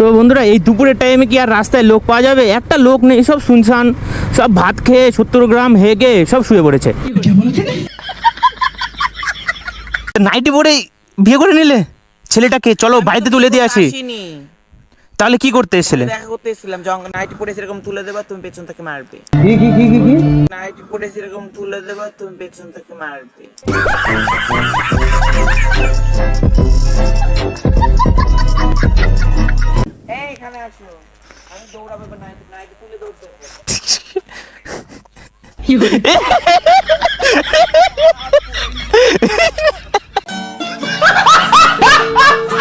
তো বন্ধুরা এই দুপুরের টাইমে কি আর রাস্তায় লোক পাওয়া যাবে? একটা লোক নেই সব শুনশান সব ভাত খেয়ে সত্তর গ্রাম হেগে সব শুয়ে পড়েছে। নাইটি পরে বিয়ে করে নিলে? ছেলেটাকে চলো বাড়িতে তুলে দিয়ে আসি। তাহলে কি করতে এসেছিলে দেখা করতে এসেছিলাম। জঙ্গল নাইটি পরে সেরকম তুলে দেবা তুমি পেছন থেকে মারবে। কি কি কি কি কি? নাইটি পরে সেরকম তুলে দেবা তুমি পেছন থেকে মারবে। এখানে আসো আমি দৌড়াবো এবার নাইটি নাইটি দৌড়তে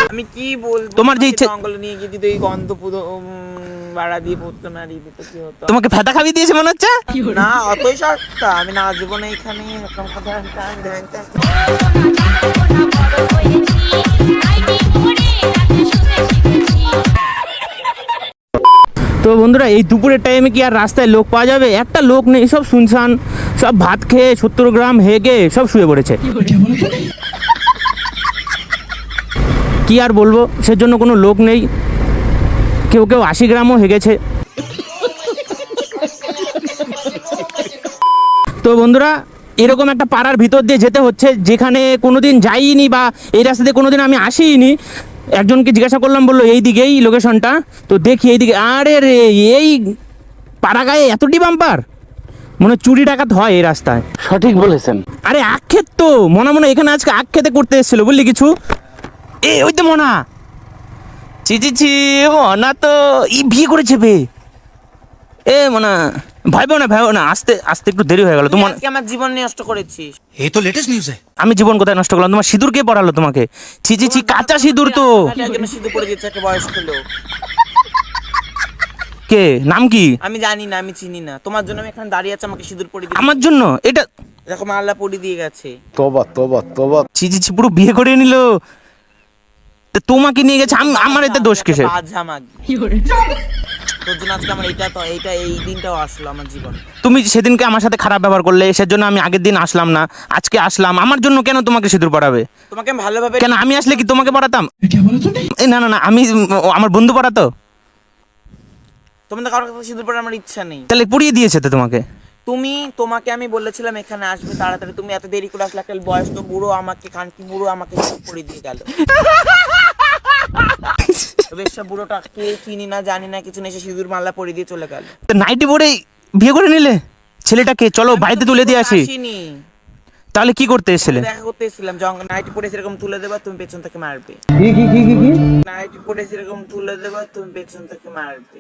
আমি কি বলব? তোমার যে ইচ্ছে- জঙ্গলে নিয়ে গিয়ে যদি এই গন্ধ পুরো উম, বাড়া দিয়ে পড়তো না রিবে তো কি হতো? তোমাকে ফেতা খাবি দিয়েছে মনে হচ্ছে? না অতই সস্তা। আমি না নাচবো না এখানে। এরকম কথা ধ্যান ধ্যান তো বন্ধুরা, এই দুপুরের টাইমে কি আর রাস্তায় লোক পাওয়া যাবে? একটা লোক নেই, সব শুনশান, সব ভাত খেয়ে সত্তর গ্রাম হেগে সব শুয়ে পড়েছে। কি আর বলব, সেজন্য কোনো লোক নেই। কেউ কেউ আশি গ্রামও হেগেছে। তো বন্ধুরা, এরকম একটা পাড়ার ভিতর দিয়ে যেতে হচ্ছে, যেখানে কোনোদিন যাইনি বা এই রাস্তা দিয়ে কোনোদিন আমি আসিনি একজনকে জিজ্ঞাসা করলাম বলল এই দিকেই লোকেশনটা তো দেখি এইদিকে আরে রে এই পাড়া গায়ে এতটি বাম্পার মনে হয় চুরি ডাকাত হয় এই রাস্তায়। সঠিক বলেছেন। আরে আখ ক্ষেত তো মনে মনে এখানে আজকে আখ খেতে করতে এসেছিল বুঝলি কিছু? এ ওই তো মনা। ছি ছি ছি মনা তো ই বিয়ে করেছে বে। এ মনা। আমার কে নাম কি? আমি আমি চিনি না। তোমার জন্য আমি এখানে দাঁড়িয়ে আছি আমাকে সিঁদুর আমার জন্য? এটা এরকম আল্লাহ পড়ে দিয়ে গেছে। তোবা তোবা তোবা। ছি ছি পুরো বিয়ে করে নিলো। তা তোমাকে নিয়ে গেছে আম- আমার এতে দোষ কিসের? বাজা মাগ তোর জন্য আজকে আমার এইটা তো এইটা এই দিনটাও আসলো আমার জীবনে। তুমি সেদিনকে আমার সাথে খারাপ ব্যবহার করলে সেজন্য আমি আগের দিন আসলাম না আজকে আসলাম আমার জন্য কেন তোমাকে সিঁদুর পড়াবে? তোমাকে ভালোভাবে কেন আমি আসলে কি তোমাকে পড়াতাম? না না না আমি আমার বন্ধু পড়াতো? তোমাদের কারোর কাছে সিঁদুর পরে আমার ইচ্ছা নেই। তাহলে পুড়িয়ে দিয়েছে তো তোমাকে? তুমি তোমাকে আমি বলেছিলাম এখানে আসবে তাড়াতাড়ি তুমি এত দেরি করে আসলে একটা তো বুড়ো আমাকে খানকি বুড়ো আমাকে সিঁদুর পরে দিয়ে গেল। বেশা বুড়োটা কে চিনি না জানি না কিছু নেই সে সিঁদুর মালা পরে দিয়ে চলে গেল। তো নাইটি পরে বিয়ে করে নিলে? ছেলেটাকে? চলো বাড়িতে তুলে দিয়ে আসি। তাহলে কি করতে এসেছিলে? দেখা করতে এসেছিলাম জঙ্গল নাইটি পরে সেরকম তুলে দেবা তুমি পেছন থেকে মারবে। কি কি কি কি কি? নাইটি পরে সেরকম তুলে দেবা তুমি পেছন থেকে মারবে।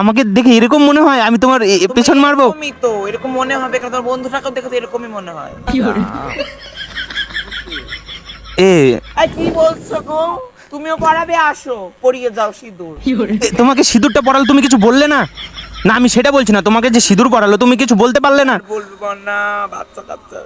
আমাকে দেখে এরকম মনে হয়? আমি তোমার পেছন মারবো? এরকমই তো এরকম মনে হবে কারণ তোমার বন্ধুটাকেও দেখে তো এরকমই মনে হয়। এ কি বলছো গো? তুমিও পড়াবে আসো পড়িয়ে যাও সিঁদুর। তোমাকে সিঁদুরটা পড়ালো তুমি কিছু বললে না? না আমি সেটা বলছি না তোমাকে যে সিঁদুর পড়ালো তুমি কিছু বলতে পারলে না? বলব না বাচ্চা কাচ্চা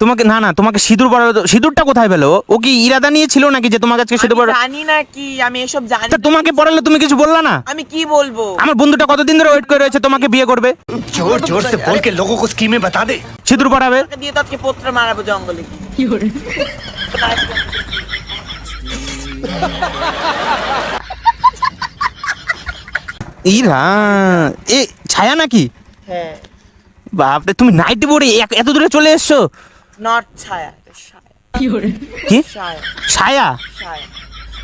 তোমাকে না না তোমাকে সিঁদুর পরা সিঁদুরটা কোথায় পেল? ও কি ইরাদা নিয়ে ছিল নাকি যে তোমার কাছে সিঁদুর পরা জানি না কি আমি এসব জানি তা তোমাকে পড়ালে তুমি কিছু বললা না? আমি কি বলব? আমার বন্ধুটা কতদিন ধরে ওয়েট করে রয়েছে তোমাকে বিয়ে করবে? জোর জোর সে বল কে লোগো কো স্কিমে বাতা দে। সিঁদুর পরাবে? দিয়ে তো আজকে পত্র মারাবো জঙ্গলে। কি করে ইরা এ ছায়া নাকি? হ্যাঁ। বাপরে তুমি নাইট বোর্ডে এত দূরে চলে এসছো? নট ছায়া এটা ছায়া। কি ছায়া। ছায়া? ছায়া।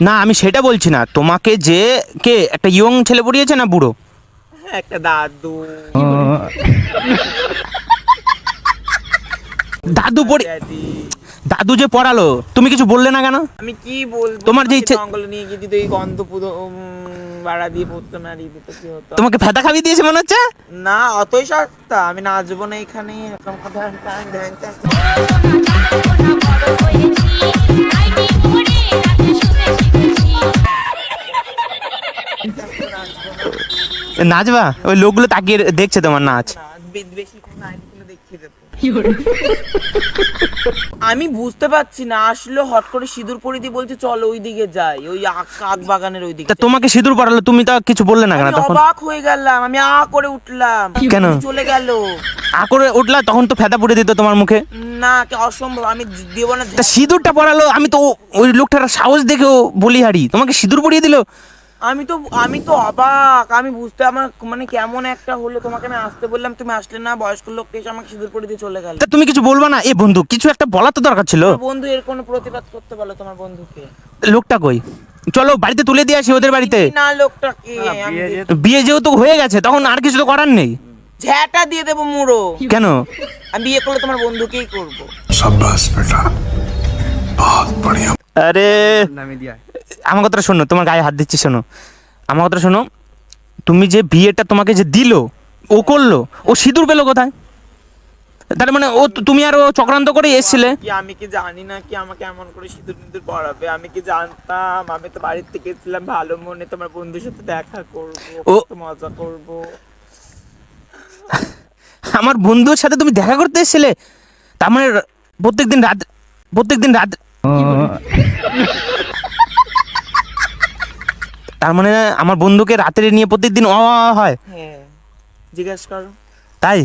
না আমি সেটা বলছি না। তোমাকে যে কে? একটা ইয়ং ছেলে পড়িয়েছে না বুড়ো? একটা দাদু। দাদু পড়ে দাদি যে পড়ালো তুমি কিছু বললে না কেন? আমি কি বলব? তোমার যে ইচ্ছে- জঙ্গলে নিয়ে গিয়ে যদি এই গন্ধ পুরো বাড়া দিয়ে পড়তো না রিবে তো কি হতো? তোমাকে ফেতা খাবি দিয়েছে মনে হচ্ছে? না অতই সস্তা। আমি নাচবো না এখানে। এরকম কথা ধ্যান ধ্যান। নাচবা? ওই লোকগুলো তাকিয়ে দেখছে তোমার নাচ। বেশি দেখিয়ে দেবো। আমি বুঝতে পারছি না আসলে হট করে সিঁদুর পরিদি বলছে চলো ওই দিকে যাই। ওই আখ বাগানের ওই দিকে তা তোমাকে সিঁদুর পড়ালো তুমি তো কিছু বললে না কেন? তখন অবাক হয়ে গেলাম আমি আ করে উঠলাম। কেন? চলে গেল। আ করে উঠলা তখন তো ফেদা পড়ে দিত তোমার মুখে? না কে অসম্ভব আমি দেব না। তা সিঁদুরটা পড়ালো আমি তো ওই লোকটার সাহস দেখেও বলি হারি তোমাকে সিঁদুর পরিয়ে দিল? আমি তো আমি তো অবাক আমি বুঝতে আমার মানে কেমন একটা হলো তোমাকে আমি আসতে বললাম তুমি আসলে না বয়স্ক লোককে এসে আমাকে সিঁদুর পরে দিয়ে চলে গেল। তুমি কিছু বলবা না? এ বন্ধু কিছু একটা বলা তো দরকার ছিল। বন্ধু এর কোনো প্রতিবাদ করতে বলো তোমার বন্ধুকে। লোকটা কই? চলো বাড়িতে তুলে দিয়ে আসি ওদের বাড়িতে। না লোকটা কে? বিয়ে যেহেতু হয়ে গেছে তখন আর কিছু তো করার নেই। ঝ্যাটা দিয়ে দেবো মুড়ো। কেন? আমি বিয়ে করলে তোমার বন্ধুকেই করব। সাব্বাস বেটা। বহুত বড়িয়া। আরে নামি দিয়া আমার কথাটা শোনো তোমার গায়ে হাত দিচ্ছি শোনো। আমার কথাটা শোনো তুমি যে বিয়েটা তোমাকে যে দিলো ও করল ও সিঁদুর পেল কোথায়? তার মানে ও তুমি আর ও চক্রান্ত করে এসছিলে। কি আমি কি জানি না কি আমাকে এমন করে সিঁদুর মিঁদুর পড়াবে আমি কি জানতাম? আমি তো বাড়ির থেকে এসেছিলাম ভালো মনে তোমার বন্ধুর সাথে দেখা করব ও- মজা করব। আমার বন্ধুর সাথে তুমি দেখা করতে এসেছিলে? তার মানে প্রত্যেকদিন রাত প্রত্যেক দিন রাত তার মানে আমার বন্ধুকে রাতের নিয়ে প্রত্যেকদিন অ হয়। হ্যাঁ জিজ্ঞেস করো। তাই?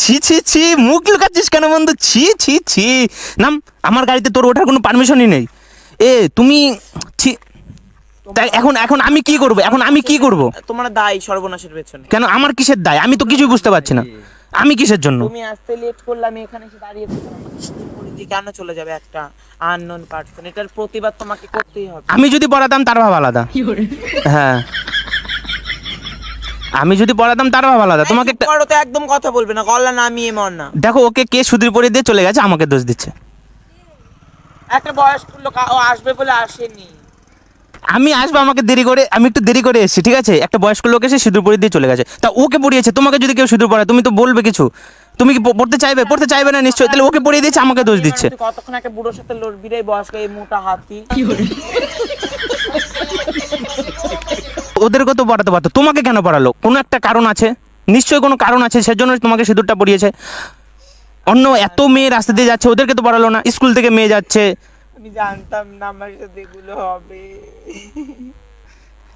ছি ছি ছি মুখ লুকাচ্ছিস কেন বন্ধু? ছি ছি ছি। নাম আমার গাড়িতে তোর ওঠার কোনো পারমিশনই নেই। এ তুমি ছি তাই এখন এখন আমি কি করব? এখন আমি কি করব? তোমার দায় সর্বনাশের পেছনে। কেন? আমার কিসের দায়? আমি তো কিছুই বুঝতে পারছি না। আমি কিসের জন্য? তুমি আসতে লেট করলে আমি এখানে এসে দাঁড়িয়ে কেন চলে যাবে একটা আননোন পার্সন এটার প্রতিবাদ তোমাকে করতেই হবে। আমি যদি পড়াতাম তার ভাব আলাদা। হ্যাঁ। আমি যদি পড়াতাম তার ভাব আলাদা। তোমাকে একটা করো তো একদম কথা বলবে না গলা নামিয়ে মর না। দেখো ওকে কে সুদীর পরে দিয়ে চলে গেছে আমাকে দোষ দিচ্ছে। একটা বয়স্ক লোক আসবে বলে আসেনি। আমি আসব আমাকে দেরি করে আমি একটু দেরি করে এসেছি ঠিক আছে? একটা বয়স্ক লোক এসে সিঁদুর পরিয়ে দিয়ে চলে গেছে। তা ওকে পড়িয়েছে তোমাকে যদি কেউ সিঁদুর পড়ায় তুমি তো বলবে কিছু। তুমি কি পড়তে চাইবে? পড়তে চাইবে না নিশ্চয়ই? তাহলে ওকে পড়িয়ে দিয়েছে আমাকে দোষ দিচ্ছে। কতক্ষণ একটা বুড়োর সাথে লড়বি রে বয়স্ক এই মোটা হাতি? ওদেরকে তো পড়াতে পারতো। তোমাকে কেন পড়ালো? কোনো একটা কারণ আছে? নিশ্চয়ই কোনো কারণ আছে সেজন্য তোমাকে সিঁদুরটা পড়িয়েছে। অন্য এত মেয়ে রাস্তা দিয়ে যাচ্ছে ওদেরকে তো পড়ালো না। স্কুল থেকে মেয়ে যাচ্ছে। আমি জানতাম না আমার সাথে এগুলো হবে।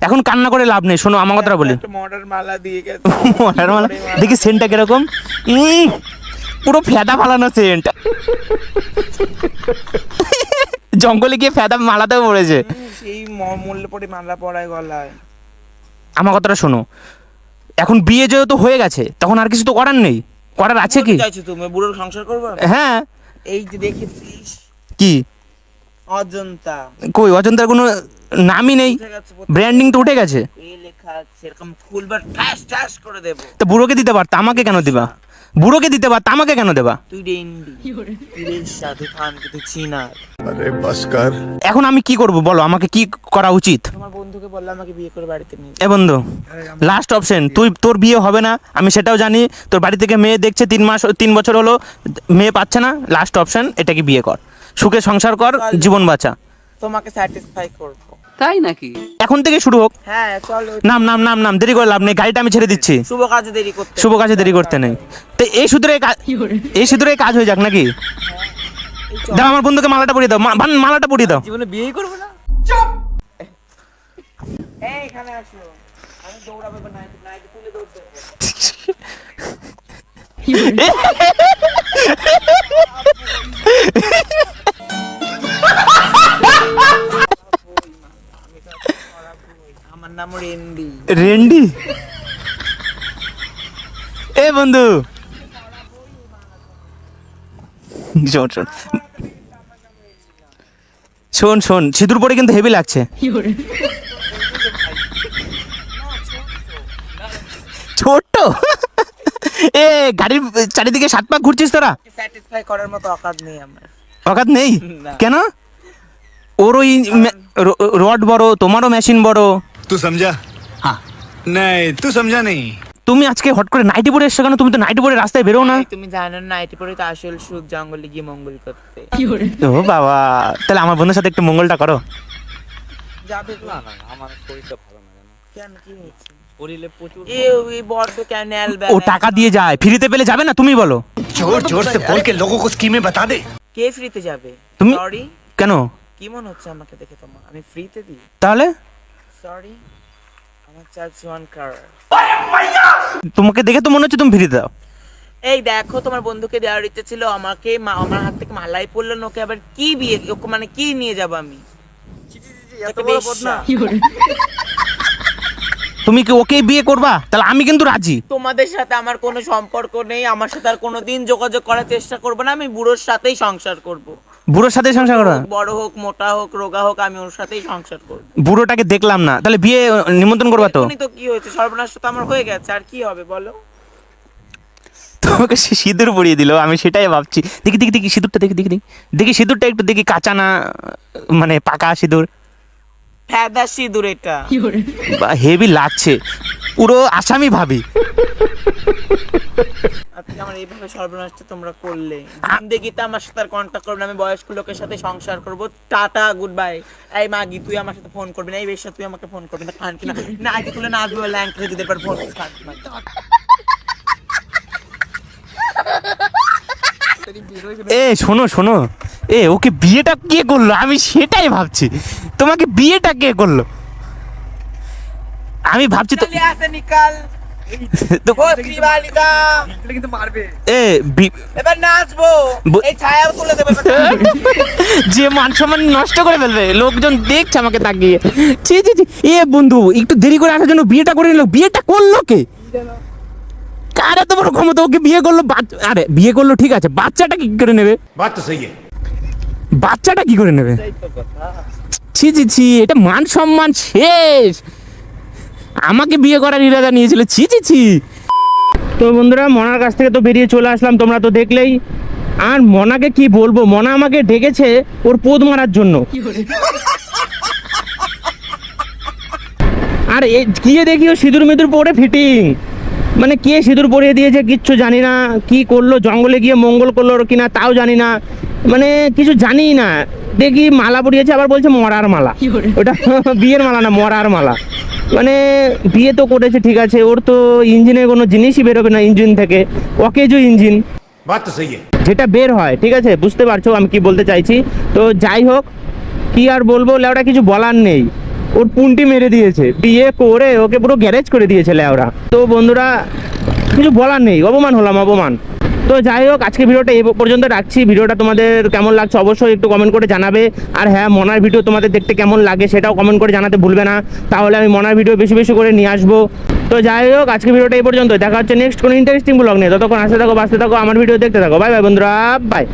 এখন কান্না করে লাভ নেই শোনো আমার কথাটা বলি। মডার মালা দিয়ে গেছে। মরার মালা? দেখি সেন্টটা কীরকম। পুরো ফেদা ফালানো সেন্ট জঙ্গলে গিয়ে ফেদা মালাতেও পড়েছে সেই মূল্য পড়ে মালা পড়ায় গলায়। আমার কথাটা শোনো এখন বিয়ে যেহেতু হয়ে গেছে তখন আর কিছু তো করার নেই। করার আছে কি? চাইছো তুমি বুড়োর সংসার করবে? হ্যাঁ। এই যে দেখেছিস। কি? অজন্তা। কই অজন্তার কোনো নামই নেই? ব্র্যান্ডিং তো উঠে গেছে। তো বুড়োকে দিতে পারত আমাকে কেন দিবা? বুড়োকে দিতে পারত আমাকে কেন দেবা? এখন আমি কি করব বলো আমাকে কি করা উচিত? এ বন্ধু লাস্ট অপশন তুই তোর বিয়ে হবে না আমি সেটাও জানি তোর বাড়ি থেকে মেয়ে দেখছে তিন মাস তিন বছর হলো মেয়ে পাচ্ছে না লাস্ট অপশন এটাকে বিয়ে কর। সুখে সংসার কর জীবন বাঁচা। তোমাকে স্যাটিসফাই করব। তাই নাকি? এখন থেকে শুরু হোক। হ্যাঁ চলো নাম নাম নাম নাম দেরি করে লাভ নেই গাড়িটা আমি ছেড়ে দিচ্ছি। শুভ কাজে দেরি করতে শুভ কাজে দেরি করতে নেই। তো এই সূত্রে কাজ এই সূত্রে কাজ হয়ে যাক নাকি? দাও আমার বন্ধুকে মালাটা পরিয়ে দাও। মালাটা পরিয়ে দাও। জীবনে বিয়েই করব না? এই এখানে আসো। আমি দৌড়াবো এবার নাইটি দৌড় দেবো রেন্ডি? এ বন্ধু। শোন শোন। সিঁদুর পরে কিন্তু হেভি লাগছে। ছোট্ট? এ গাড়ির চারিদিকে সাত পাক ঘুরছিস তোরা? অকাত নেই অকাত নেই? কেন? ওর ওই রড বড় তোমারও মেশিন বড়। তুই সমঝা? नहीं तू समझा नहीं তুমি আজকে হট করে নাইটি পরে এসছো কেন তুমি তো নাইটি পরে রাস্তায় বেরো না এই তুমি জানো না নাইটি পরে তো আসল সুখ জঙ্গলে গিয়ে মঙ্গল করতে ও বাবা তাহলে আমার বন্ধুর সাথে একটু মঙ্গলটা করো যাবে না না আমার শরীরটা ভালো না কেন কি হয়েছে এ ওই বড্ড ক্যানেল ও টাকা দিয়ে যায় ফ্রিতে পেলে যাবে না তুমি বলো जोर जोर से बोल के लोगों को स्कीमें बता दे কে ফ্রিতে যাবে তুমি- সরি কেন কি মনে হচ্ছে আমাকে দেখে তোমার আমি ফ্রিতে দিই তাহলে সরি আমার চার্জ ওয়ান কার তোমাকে দেখে তো মনে হচ্ছে তুমি ফ্রিতে দাও। এই দেখো তোমার বন্ধুকে দেওয়ার ইচ্ছে ছিল আমাকে মা- আমার হাত থেকে মালাই পড়ল না, ওকে আবার কি বিয়ে ওকে মানে কি নিয়ে যাব আমি? তুমি কি ওকে বিয়ে করবা? তাহলে আমি কিন্তু রাজি। তোমাদের সাথে আমার কোনো সম্পর্ক নেই আমার সাথে আর কোনোদিন যোগাযোগ করার চেষ্টা করব না আমি বুড়োর সাথেই সংসার করব। বুড়োর সাথে সংসার করা বড় হোক মোটা হোক রোগা হোক আমি ওর সাথেই সংসার করব। বুড়োটাকে দেখলাম না। তাহলে বিয়ে নিমন্ত্রণ করবা তো? তো কি হয়েছে সর্বনাশ তো আমার হয়ে গেছে আর কি হবে বলো? তোমাকে সে সিঁদুর পরিয়ে দিল আমি সেটাই ভাবছি। দেখি দেখি দেখি সিঁদুরটা দেখি দেখি দেখি। দেখি সিঁদুরটা একটু দেখি কাঁচা না মানে পাকা সিঁদুর? ফ্যাদা সিঁদুর এটা। হেভি লাগছে। পুরো আসামি ভাবি। আজকে আমার এইভাবে সর্বনাশটা তোমরা করলে। জিন্দেগিতে আমার সাথে কন্ট্যাক্ট করবে আমি বয়স্ক লোকের সাথে সংসার করব। টাটা গুড বাই এই মাগি তুই আমার সাথে ফোন করবি না। এই বেশা তুই আমাকে ফোন করবি না। খান কিনা না আগে তুলে নাচবে ল্যাঙ্ক রেখে দিতে পার। ফোন এ শোনো শোনো। এ ওকে বিয়েটা কে করল? আমি সেটাই ভাবছি। তোমাকে বিয়েটা কে করল? আমি ভাবছি তো যে মান সম্মান নষ্ট করে ফেলবে লোকজন দেখছে আমাকে তাকিয়ে। এ বন্ধু একটু দেরি করে আসার জন্য বিয়েটা করে নিল। বিয়েটা করল কে? ক্ষমতা? ওকে বিয়ে করল আরে বিয়ে করল ঠিক আছে বাচ্চাটা কি করে নেবে? বাচ্চাটা কি করে নেবে? ছি ছি ছি এটা মান সম্মান শেষ। আমাকে বিয়ে করার ইরাদা নিয়েছিল। ছি ছি ছি। তো বন্ধুরা মনার কাছ থেকে তো বেরিয়ে চলে আসলাম তোমরা তো দেখলেই। আর মনাকে কি বলব? মনা আমাকে ডেকেছে ওর পোদ মারার জন্য। আর গিয়ে দেখি ও সিঁদুর মিদুর পরে ফিটিং মানে কে সিঁদুর পরিয়ে দিয়েছে কিচ্ছু জানি না। কি করল? জঙ্গলে গিয়ে মঙ্গল করল কিনা তাও জানি না। মানে কিছু জানি না। দেখি মালা পরিয়েছে আবার বলছে মরার মালা। ওটা বিয়ের মালা না মরার মালা। মানে বিয়ে তো করেছে ঠিক আছে। ওর তো ইঞ্জিনের কোনো জিনিসই বেরোবে না ইঞ্জিন থেকে। অকেজো ইঞ্জিন। যেটা বের হয় ঠিক আছে? বুঝতে পারছ আমি কি বলতে চাইছি? তো যাই হোক কি আর বলব লেওড়া কিছু বলার নেই। ওর পুনটি মেরে দিয়েছে। বিয়ে করে ওকে পুরো গ্যারেজ করে দিয়েছে লেওরা। তো বন্ধুরা কিছু বলার নেই। অপমান হলাম অপমান। তো যাই হোক, আজকে ভিডিওটা এই পর্যন্ত রাখছি। ভিডিওটা তোমাদের কেমন লাগছে অবশ্যই একটু কমেন্ট করে জানাবে। আর হ্যাঁ মনার ভিডিও তোমাদের দেখতে কেমন লাগে সেটাও কমেন্ট করে জানাতে ভুলবে না। তাহলে আমি মনার ভিডিও বেশি বেশি করে নিয়ে আসব। তো যাই হোক, আজকে ভিডিওটা এই পর্যন্ত দেখা হচ্ছে নেক্সট কোনো ইন্টারেস্টিং ব্লগ নিয়ে। ততক্ষণ আসতে থাকো, বাঁচতে থাকো, আমার ভিডিও দেখতে থাকো। বাই বাই বন্ধুরা। বাই